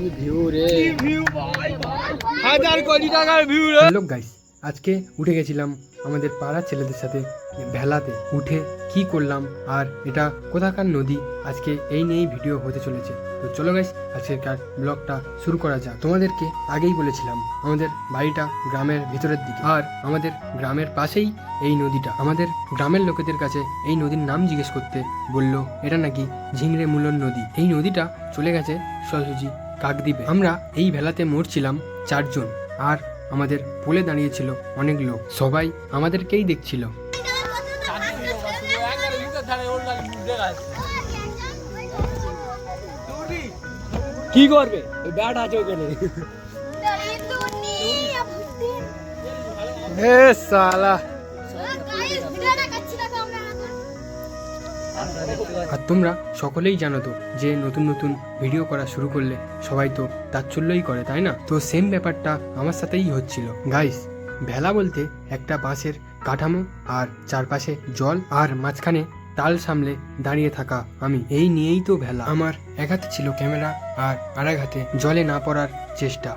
কি ভিউ রে? হাজার কোটি টাকার ভিউ রে। হ্যালো গাইস আজকে উঠে গেছিলাম আমাদের পাড়ার ছেলেদের সাথে ভেলাতে। উঠে কি করলাম আর এটা কোথাকার নদী? আজকে এই নিয়েই ভিডিও হতে চলেছে। তো চলো গাইস আজকেরকার ব্লগটা শুরু করা যাক। তোমাদেরকে আগেই বলেছিলাম আমাদের বাড়িটা গ্রামের ভিতরের দিকে। আর আমাদের গ্রামের পাশেই এই নদীটা। আমাদের গ্রামের লোকেদের কাছে এই নদীর নাম জিজ্ঞেস করতে বলল এটা নাকি ঝিংড়ে মূলন নদী? এই নদীটা চলে গেছে সোজাসুজি কাকদ্বীপে আমরা এই ভেলাতে মরছিলাম চারজন আর আমাদের পোলে দাঁড়িয়েছিল অনেক লোক। সবাই আমাদেরকেই দেখছিল। কি করবে? ওই ব্যাট আছে ওখানে। সালা। আর তোমরা সকলেই জানো তো যে নতুন নতুন ভিডিও করা শুরু করলে সবাই তো তাচ্ছল্যই করে, তাই না? তো সেম ব্যাপারটা আমার সাথেই হচ্ছিল। গাইস ভেলা বলতে একটা বাঁশের কাঠামো আর চারপাশে জল আর মাঝখানে তাল সামলে দাঁড়িয়ে থাকা আমি। এই নিয়েই তো ভেলা। আমার এক হাতে ছিল ক্যামেরা আর আর এক হাতে জলে না পড়ার চেষ্টা।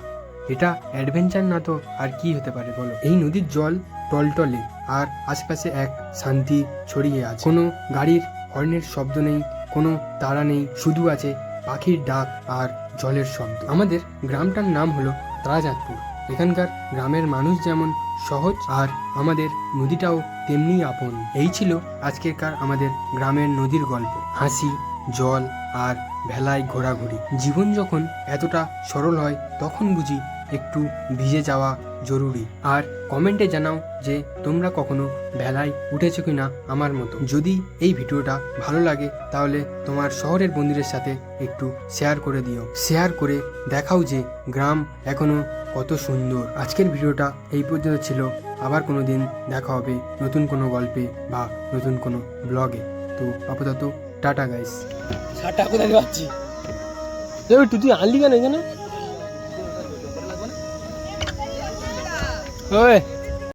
এটা অ্যাডভেঞ্চার না তো? আর কি হতে পারে বলো? এই নদীর জল টলটলে আর আশেপাশে এক শান্তি ছড়িয়ে আছে। কোনো গাড়ির হর্নের শব্দ নেই, কোনো তারা নেই, শুধু আছে পাখির ডাক আর জলের শব্দ। আমাদের গ্রামটার নাম হলো তারাজাতপুর। এখানকার গ্রামের মানুষ যেমন সহজ আর আমাদের নদীটাও তেমনি আপন। এই ছিল আজকেরকার আমাদের গ্রামের নদীর গল্প। হাসি, জল আর ভেলায় ঘোরাঘুরি। জীবন যখন এতটা সরল হয়, তখন বুঝি একটু ভিজে যাওয়া জরুরি। আর কমেন্টে জানাও যে তোমরা কখনো ভেলায় উঠেছো কি না আমার মতো। যদি এই ভিডিওটা ভালো লাগে, তাহলে তোমার শহরের বন্ধুদের সাথে একটু শেয়ার করে দিও। শেয়ার করে দেখাও যে গ্রাম এখনও কত সুন্দর। আজকের ভিডিওটা এই পর্যন্ত ছিল। আবার কোনো দিন দেখা হবে নতুন কোনো গল্পে বা নতুন কোনো ব্লগে। তো আপাতত টাটা গাইস ছাড়টা কোথায় পাচ্ছি? তুই আনলি কেন এখানে? 各位。